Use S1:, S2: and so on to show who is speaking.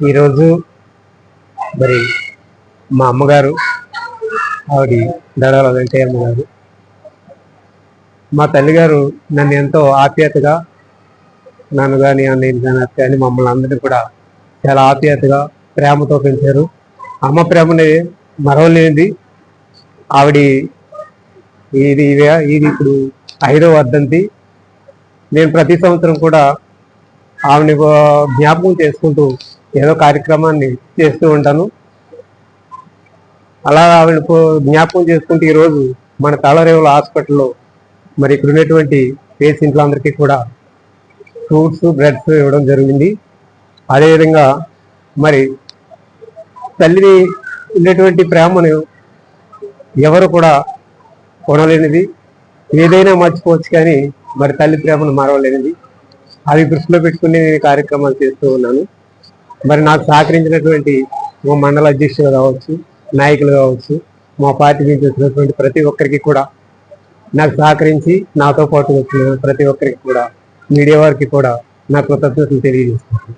S1: ఈరోజు మరి మా అమ్మగారు ఆవిడ దడాల వెంకయ్యమ్మ గారు మా తల్లిగారు నన్ను ఎంతో ఆప్యాయతగా నన్ను కానీ అన్నయ్య కానీ కానీ మమ్మల్ని అందరినీ కూడా చాలా ఆప్యాయతగా ప్రేమతో పెంచారు. అమ్మ ప్రేమని మరవలేనిది. ఆవిడ ఇది ఇది ఇప్పుడు ఐదో వర్ధంతి. నేను ప్రతి సంవత్సరం కూడా ఆవిడని జ్ఞాపకం చేసుకుంటూ ఏదో కార్యక్రమాన్ని చేస్తూ ఉంటాను. అలా ఆవిడ జ్ఞాపకం చేసుకుంటే ఈరోజు మన తాళరేవుల హాస్పిటల్లో మరి ఇక్కడ ఉన్నటువంటి పేషెంట్లందరికీ కూడా ఫ్రూట్స్ బ్రెడ్స్ ఇవ్వడం జరిగింది. అదేవిధంగా మరి తల్లిని ఉండేటువంటి ప్రేమను ఎవరు కూడా కొనలేనిది. ఏదైనా మర్చిపోవచ్చు కానీ మరి తల్లి ప్రేమను మరవలేనిది. అవి దృష్టిలో పెట్టుకుని నేను కార్యక్రమాలు చేస్తూ ఉన్నాను. మరి నాకు సహకరించినటువంటి మా మండల అధ్యక్షులు కావచ్చు నాయకులు కావచ్చు మా పార్టీ నుంచి వచ్చినటువంటి ప్రతి ఒక్కరికి కూడా నాకు సహకరించి నాతో పాటు వచ్చిన ప్రతి ఒక్కరికి కూడా మీడియా వారికి కూడా నా కృతజ్ఞతలు తెలియజేస్తున్నాను.